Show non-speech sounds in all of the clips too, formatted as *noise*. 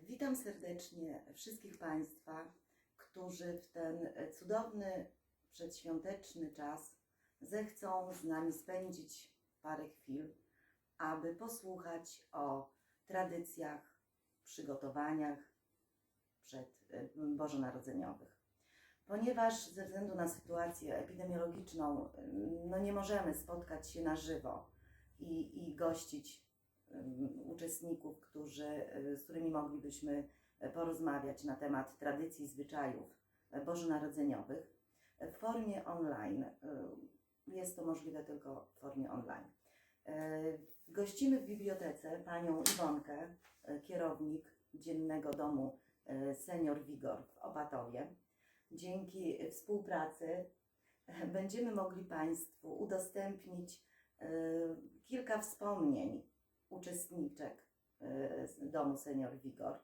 Witam serdecznie wszystkich Państwa, którzy w ten cudowny, przedświąteczny czas zechcą z nami spędzić parę chwil, aby posłuchać o tradycjach, przygotowaniach przed e, bożonarodzeniowych. Ponieważ ze względu na sytuację epidemiologiczną mm, no nie możemy spotkać się na żywo i, i gościć uczestników, którzy, y, z którymi moglibyśmy e, porozmawiać na temat tradycji, zwyczajów e, bożonarodzeniowych w formie online. Jest to możliwe tylko w formie online. E, Gościmy w bibliotece panią Iwonkę, e, kierownik Dziennego Domu e, Senior Wigor w Opatowie. Dzięki współpracy e, będziemy mogli Państwu udostępnić e, kilka wspomnień uczestniczek e, Domu Senior Wigor,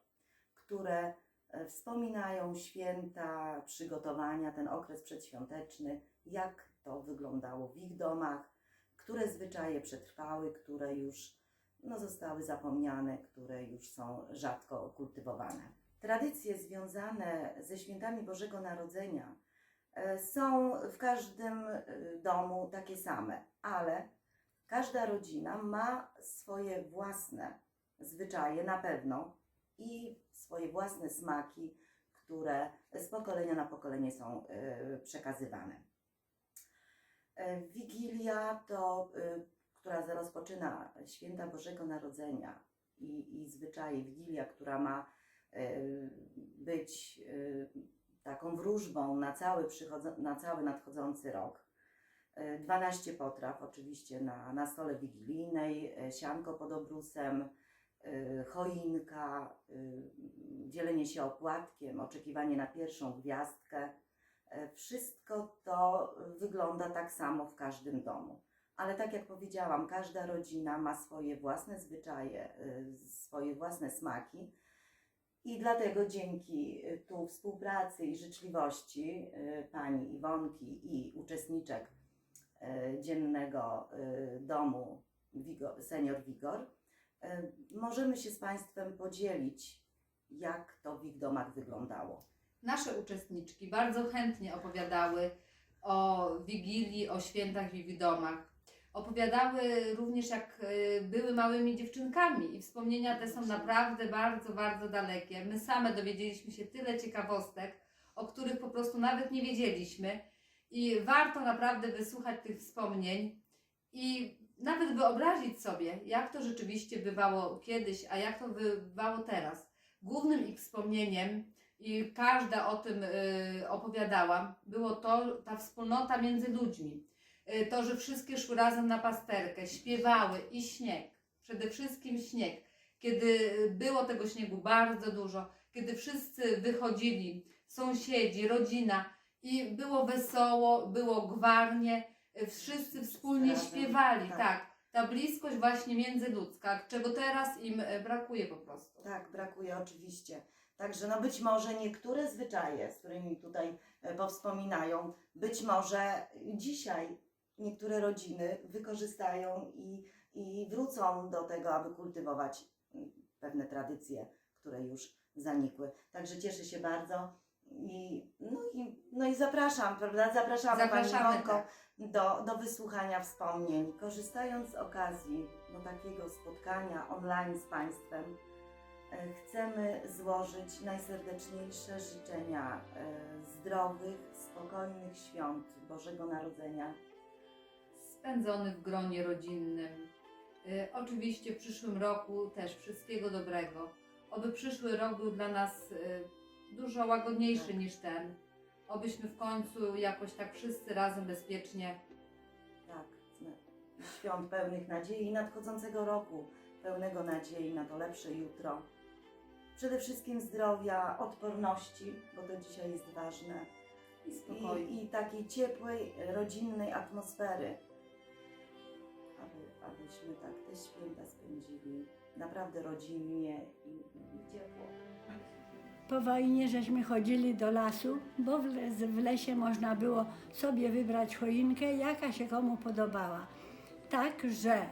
które e, wspominają święta, przygotowania, ten okres przedświąteczny, jak to wyglądało w ich domach, które zwyczaje przetrwały, które już no, zostały zapomniane, które już są rzadko kultywowane. Tradycje związane ze świętami Bożego Narodzenia e, są w każdym domu takie same, ale każda rodzina ma swoje własne zwyczaje na pewno i swoje własne smaki, które z pokolenia na pokolenie są e, przekazywane. E, Wigilia to, y, która rozpoczyna święta Bożego Narodzenia i, i zwyczaje, Wigilia, która ma y, być y, taką wróżbą na cały, na cały nadchodzący rok. Y, 12 potraw oczywiście na, na stole wigilijnej, y, sianko pod obrusem, y, choinka, y, dzielenie się opłatkiem, oczekiwanie na pierwszą gwiazdkę. E, Wszystko to wygląda tak samo w każdym domu. Ale tak jak powiedziałam, każda rodzina ma swoje własne zwyczaje, swoje własne smaki. I dlatego dzięki tu współpracy i życzliwości pani Iwonki i uczestniczek dziennego y, domu Senior Wigor, y, możemy się z Państwem podzielić, jak to w ich domach wyglądało. Nasze uczestniczki bardzo chętnie opowiadały o Wigilii, o świętach w ich domach. Opowiadały również, jak były małymi dziewczynkami i wspomnienia te są naprawdę bardzo, bardzo dalekie. My same dowiedzieliśmy się tyle ciekawostek, o których po prostu nawet nie wiedzieliśmy i warto naprawdę wysłuchać tych wspomnień i nawet wyobrazić sobie, jak to rzeczywiście bywało kiedyś, a jak to bywało teraz. Głównym ich wspomnieniem i każda o tym y, opowiadała, było to ta wspólnota między ludźmi. Y, to, że wszystkie szły razem na pasterkę, śpiewały i śnieg, przede wszystkim śnieg. Kiedy było tego śniegu bardzo dużo, kiedy wszyscy wychodzili, sąsiedzi, rodzina i było wesoło, było gwarnie, wszyscy wspólnie Razem, śpiewali, tak. tak. Ta bliskość właśnie międzyludzka, czego teraz im y, brakuje po prostu. Tak, brakuje oczywiście. Także no być może niektóre zwyczaje, z którymi tutaj e, powspominają, być może dzisiaj niektóre rodziny wykorzystają i, i wrócą do tego, aby kultywować mm, pewne tradycje, które już zanikły. Także cieszę się bardzo i, no i, no i zapraszam, prawda? Zapraszamy, Zapraszamy, Iwonko tak. do, do wysłuchania wspomnień. Korzystając z okazji do takiego spotkania online z Państwem, e, chcemy złożyć najserdeczniejsze życzenia e, zdrowych, spokojnych świąt Bożego Narodzenia. spędzony w gronie rodzinnym. Y, oczywiście w przyszłym roku też wszystkiego dobrego. Oby przyszły rok był dla nas y, dużo łagodniejszy Tak. niż ten. Obyśmy w końcu jakoś tak wszyscy razem bezpiecznie Tak, świąt pełnych nadziei i nadchodzącego roku pełnego nadziei na to lepsze jutro. Przede wszystkim zdrowia, odporności, bo to dzisiaj jest ważne. i spokoju. i, i takiej ciepłej, rodzinnej atmosfery, aby, abyśmy tak te święta spędzili naprawdę rodzinnie i, i ciepło. Po wojnie żeśmy chodzili do lasu, bo w, le- w lesie można było sobie wybrać choinkę, jaka się komu podobała. Tak, że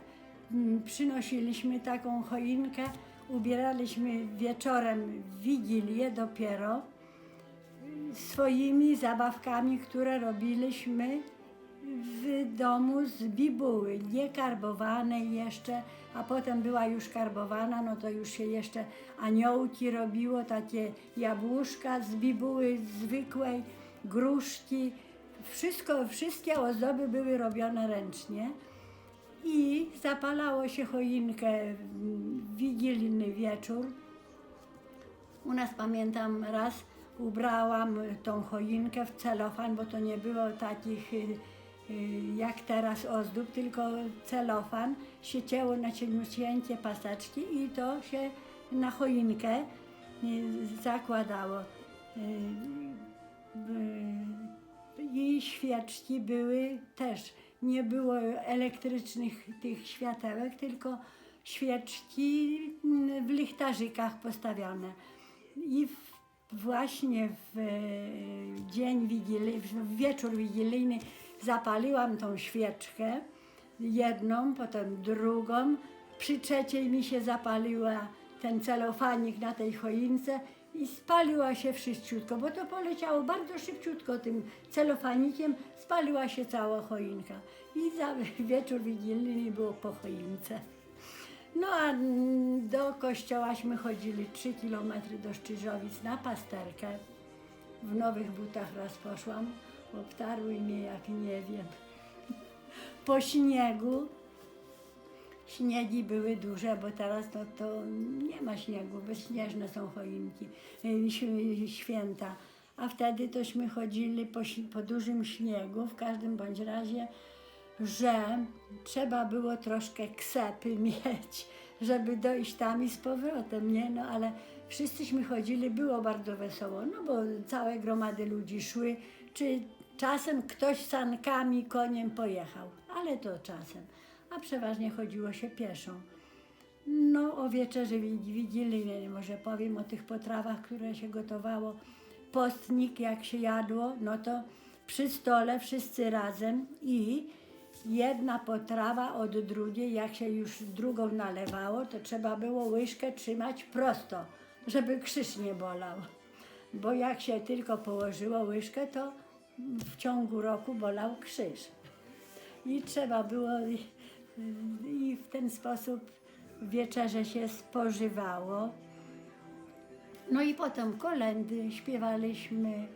mm, przynosiliśmy taką choinkę, ubieraliśmy wieczorem w Wigilię dopiero y, swoimi zabawkami, które robiliśmy w domu z bibuły, nie karbowanej jeszcze, a potem była już karbowana, no to już się jeszcze aniołki robiło, takie jabłuszka z bibuły zwykłej, gruszki, wszystko, wszystkie ozdoby były robione ręcznie i zapalało się choinkę w wigilijny wieczór. U nas pamiętam raz ubrałam tą choinkę w celofan, bo to nie było takich y, jak teraz ozdób, tylko celofan. Się cięło na cieniusieńkie paseczki i to się na choinkę y, zakładało. Y, y, I świeczki były też, nie było elektrycznych tych światełek, tylko świeczki mm, w lichtarzykach postawione. I właśnie w dzień wigilii, w wieczór wigilijny zapaliłam tą świeczkę, jedną, potem drugą. Przy trzeciej mi się zapaliła ten celofanik na tej choince i spaliła się wszyściutko, bo to poleciało bardzo szybciutko tym celofanikiem, spaliła się cała choinka. I za *laughs* wieczór wigilijny było po choince. No a do kościołaśmy chodzili 3 kilometry do Szczyżowic na pasterkę. W nowych butach raz poszłam, obtarły mnie jak nie wiem. Po śniegu. Śniegi były duże, bo teraz to, to nie ma śniegu, bezśnieżne są choinki, y, święta. A wtedy tośmy chodzili po, po dużym śniegu, w każdym bądź razie że trzeba było troszkę ksepy *laughs* mieć, żeby dojść tam i z powrotem, nie? No ale wszyscyśmy chodzili, było bardzo wesoło, no bo całe gromady ludzi szły, czy czasem ktoś sankami, koniem pojechał, ale to czasem, a przeważnie chodziło się pieszą. No, o wieczerzy wig- wigilijnej może powiem o tych potrawach, które się gotowało. Postnik, jak się jadło, no to przy stole wszyscy razem i jedna potrawa od drugiej, jak się już drugą nalewało, to trzeba było łyżkę trzymać prosto, żeby krzyż nie bolał. Bo jak się tylko położyło łyżkę, to w ciągu roku bolał krzyż. I trzeba było i, w ten sposób wieczerze się spożywało. No i potem kolendy śpiewaliśmy,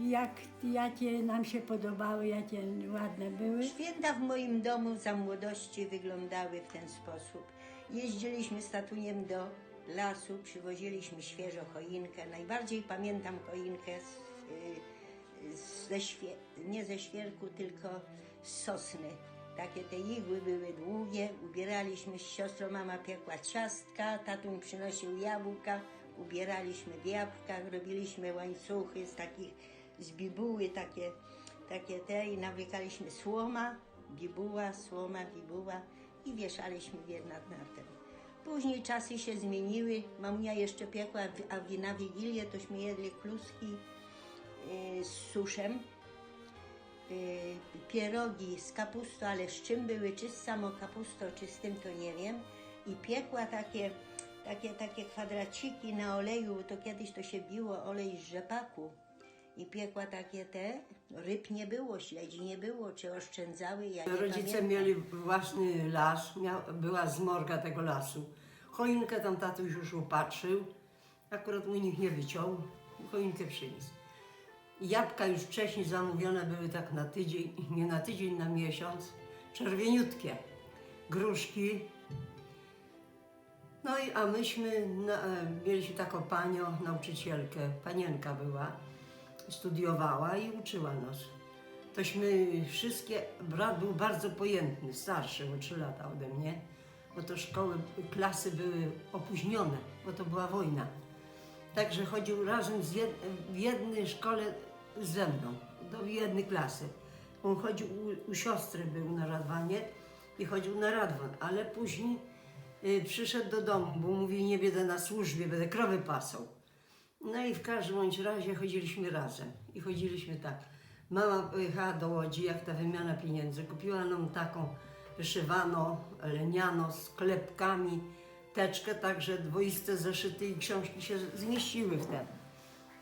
jak, jakie nam się podobały, jakie ładne były. Święta w moim domu za młodości wyglądały w ten sposób. Jeździliśmy z tatuniem do lasu, przywoziliśmy świeżo choinkę. Najbardziej pamiętam choinkę z, y, ze świe, nie ze świerku, tylko z sosny. Takie te igły były długie, ubieraliśmy z siostrą, mama piekła ciastka, tatuń przynosił jabłka, ubieraliśmy w jabłkach, robiliśmy łańcuchy z takich, z bibuły, takie, takie te i nawlekaliśmy słoma, bibuła, słoma, bibuła i wieszaliśmy je nad nartem. Później czasy się zmieniły, mamunia jeszcze piekła, a w- na Wigilię tośmy jedli kluski z suszem, y, pierogi z kapustą, ale z czym były, czy z samą kapustą, czy z tym, to nie wiem. I piekła takie, takie, takie kwadraciki na oleju, to kiedyś to się biło olej z rzepaku. I piekła takie te, ryb nie było, śledzi nie było, czy oszczędzały, ja nie Rodzice pamiętam. mieli własny las, miał, była zmorga tego lasu. Choinkę tam tatuś już upatrzył, akurat u nich nie wyciął, choinkę przyniósł. Jabłka już wcześniej zamówione były tak na tydzień, *laughs* nie na tydzień, na miesiąc, czerwieniutkie. Gruszki. No i a myśmy, na, e, mieliśmy taką panią, nauczycielkę, panienka była, studiowała i uczyła nas. Tośmy wszystkie, brat był bardzo pojętny, starszy o 3 lata ode mnie, bo to szkoły, klasy były opóźnione, bo to była wojna. Także chodził razem z jed, w jednej szkole ze mną, do jednej klasy. On chodził, u, u siostry był na Radwanie i chodził na Radwan, ale później y, przyszedł do domu, bo mówi, nie będę na służbie, będę krowy pasał. No i w każdym bądź razie chodziliśmy razem i chodziliśmy tak. Mama pojechała do Łodzi, jak ta wymiana pieniędzy, kupiła nam taką wyszywano leniano z klepkami teczkę, także dwoiste zeszyty i książki się zmieściły w ten.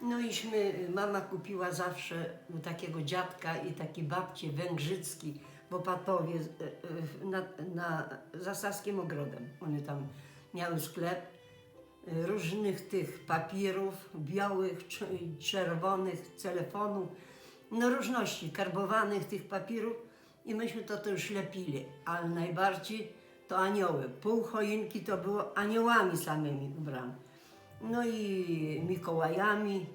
No iśmy, mama kupiła zawsze u takiego dziadka i taki babci węgrzycki w Opatowie e, e, na, na, za Ogrodem. One tam miały sklep e, różnych tych papierów, białych, cz- czerwonych, telefonu, no różności, karbowanych tych papierów i myśmy to, już lepili, ale najbardziej to anioły. Pół choinki to było aniołami samymi ubrane. No i Mikołajami,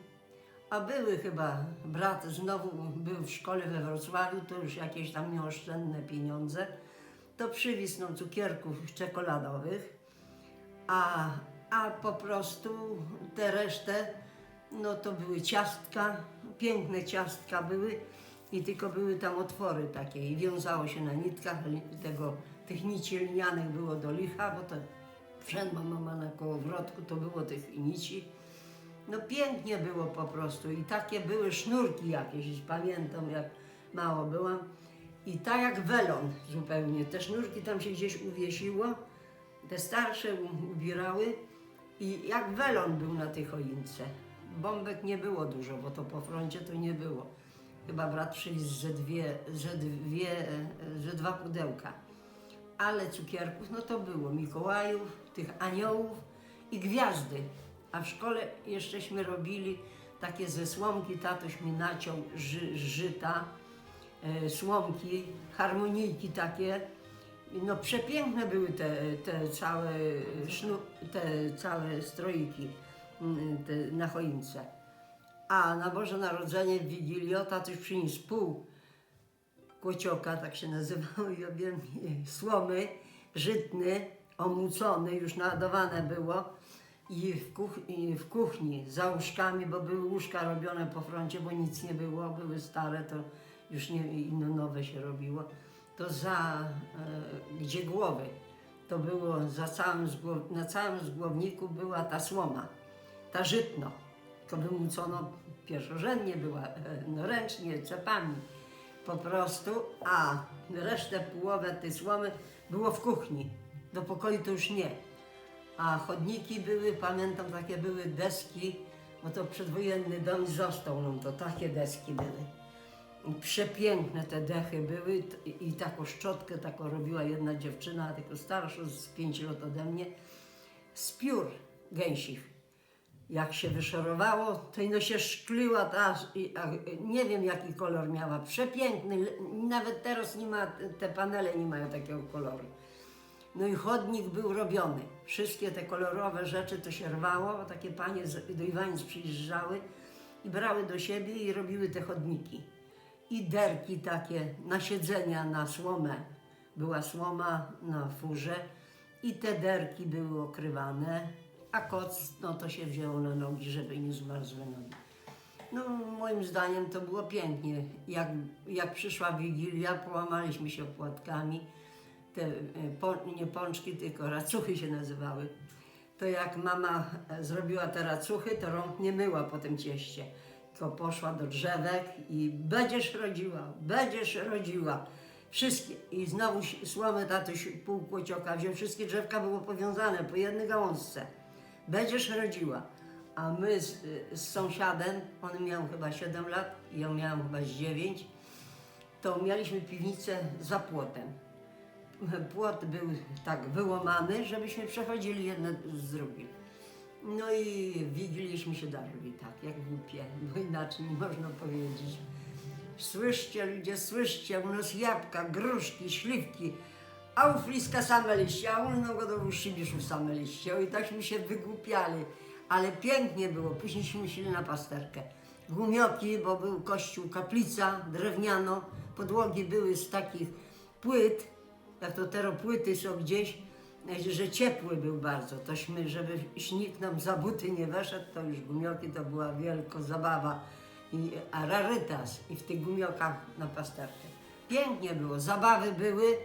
a były chyba, brat znowu był w szkole we Wrocławiu, to już jakieś tam nieoszczędne pieniądze, to przywiózł nam cukierków czekoladowych, a, a po prostu te resztę, no to były ciastka, piękne ciastka były i tylko były tam otwory takie i wiązało się na nitkach tego, tych nici lnianych było do licha, bo to wszędzie mama na kołowrotku to było tych nici. No pięknie było po prostu i takie były sznurki jakieś, pamiętam jak mało byłam. I tak jak welon zupełnie, te sznurki tam się gdzieś uwiesiło, te starsze ubierały i jak welon był na tej choince. Bombek nie było dużo, bo to po froncie to nie było. Chyba brat przywiózł ze dwie, ze dwie, e, ze dwa pudełka. Ale cukierków, no to było Mikołajów, tych aniołów i gwiazdy. A w szkole jeszcześmy robili takie ze słomki, tatuś mi naciął ży, żyta, e, słomki, harmonijki takie. No przepiękne były te, te całe sznu, te całe stroiki mm, te, na choince. A na Boże Narodzenie w Wigilio tatuś przyniósł pół kłocioka, tak się nazywało, i obiem słomy, żytny, omucony, już naładowane było i w, kuch- i w kuchni za łóżkami, bo były łóżka robione po froncie, bo nic nie było, były stare, to już nie, inno nowe się robiło, to za, e, gdzie głowy, to było za całym na całym zgłowniku była ta słoma, ta żytno, tylko wymucono pierwszorzędnie była, e, no ręcznie, cepami po prostu, a resztę połowę tej słomy było w kuchni. Do pokoju to już nie. A chodniki były, pamiętam, takie były deski, bo to przedwojenny dom został nam, to takie deski były. Przepiękne te dechy były i taką szczotkę taką robiła jedna dziewczyna, tylko starsza, z 5 lat ode mnie, z piór gęsich jak się wyszorowało, to ino się szkliła ta, nie wiem jaki kolor miała, przepiękny, nawet teraz nie ma, te panele nie mają takiego koloru. No i chodnik był robiony. Wszystkie te kolorowe rzeczy to się rwało, takie panie do Iwanic przyjeżdżały i brały do siebie i robiły te chodniki. I derki takie na siedzenia, na słomę. Była słoma na furze i te derki były okrywane, a koc, no to się wzięło na nogi, żeby nie zmarzły nogi. No moim zdaniem to było pięknie. Jak, jak przyszła Wigilia, połamaliśmy się płatkami. Te e, po, nie pączki, tylko racuchy się nazywały. To jak mama e, zrobiła te racuchy, to rąk nie myła po tym cieście. Tylko poszła do drzewek i będziesz rodziła, będziesz rodziła. Wszystkie. I znowu słomy tatuś pół kłocioka wziął. Wszystkie drzewka były powiązane po jednej gałązce. Będziesz rodziła. A my z, z sąsiadem, on miał chyba 7 lat, ja miałam chyba z 9, to mieliśmy piwnicę za płotem. Płot był tak wyłamany, żebyśmy przechodzili jedno z drugim. No i wigiliśmy się darli tak, jak głupie, bo inaczej nie można powiedzieć. Słyszcie ludzie, słyszcie, u nas jabłka, gruszki, śliwki, a u fliska same liście, a u innego do Szybiszu same liście. I takśmy się wygłupiali, ale pięknie było. Późniejśmy szli na pasterkę. Gumioki, bo był kościół, kaplica, drewniano, podłogi były z takich płyt, jak to teraz płyty są gdzieś, że ciepły był bardzo. Tośmy, żeby śnieg nam za buty nie weszedł, to już gumioki to była wielka zabawa. I, a rarytas i w tych gumiokach na pasterkę. Pięknie było, zabawy były,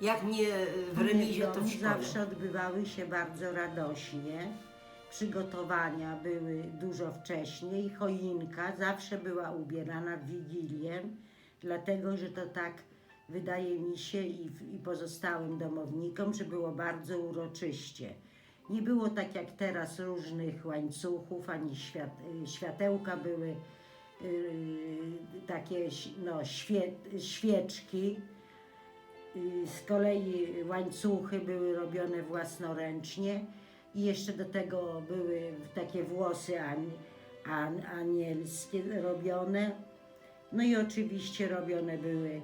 jak nie w remizie, to w szkole. Zawsze odbywały się bardzo radośnie. Przygotowania były dużo wcześniej. Choinka zawsze była ubierana w Wigilię, dlatego że to tak wydaje mi się i, i pozostałym domownikom, że było bardzo uroczyście. Nie było tak jak teraz różnych łańcuchów, ani y, światełka były y, takie no, świe, świeczki. Z kolei łańcuchy były robione własnoręcznie i jeszcze do tego były takie włosy an, an, anielskie robione. No i oczywiście robione były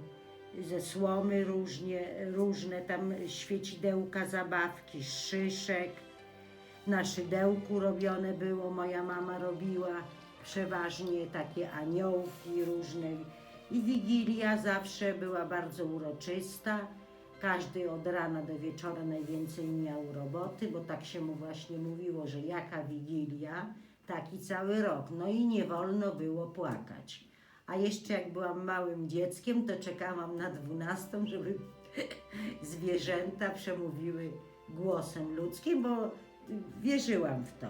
ze słomy różnie, różne tam świecidełka, zabawki, szyszek. Na szydełku robione było, moja mama robiła przeważnie takie aniołki różne. I Wigilia zawsze była bardzo uroczysta. Każdy od rana do wieczora najwięcej miał roboty, bo tak się mu właśnie mówiło, że jaka Wigilia, taki cały rok. No i nie wolno było płakać. A jeszcze jak byłam małym dzieckiem, to czekałam na dwunastą, żeby *laughs* zwierzęta przemówiły głosem ludzkim, bo wierzyłam w to.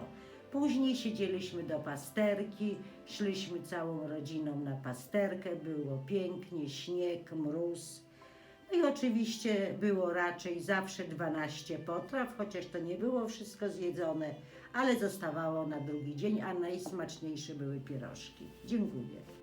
Później siedzieliśmy do pasterki, szliśmy całą rodziną na pasterkę, było pięknie, śnieg, mróz. No i oczywiście było raczej zawsze 12 potraw, chociaż to nie było wszystko zjedzone, ale zostawało na drugi dzień, a najsmaczniejsze były pierożki. Dziękuję.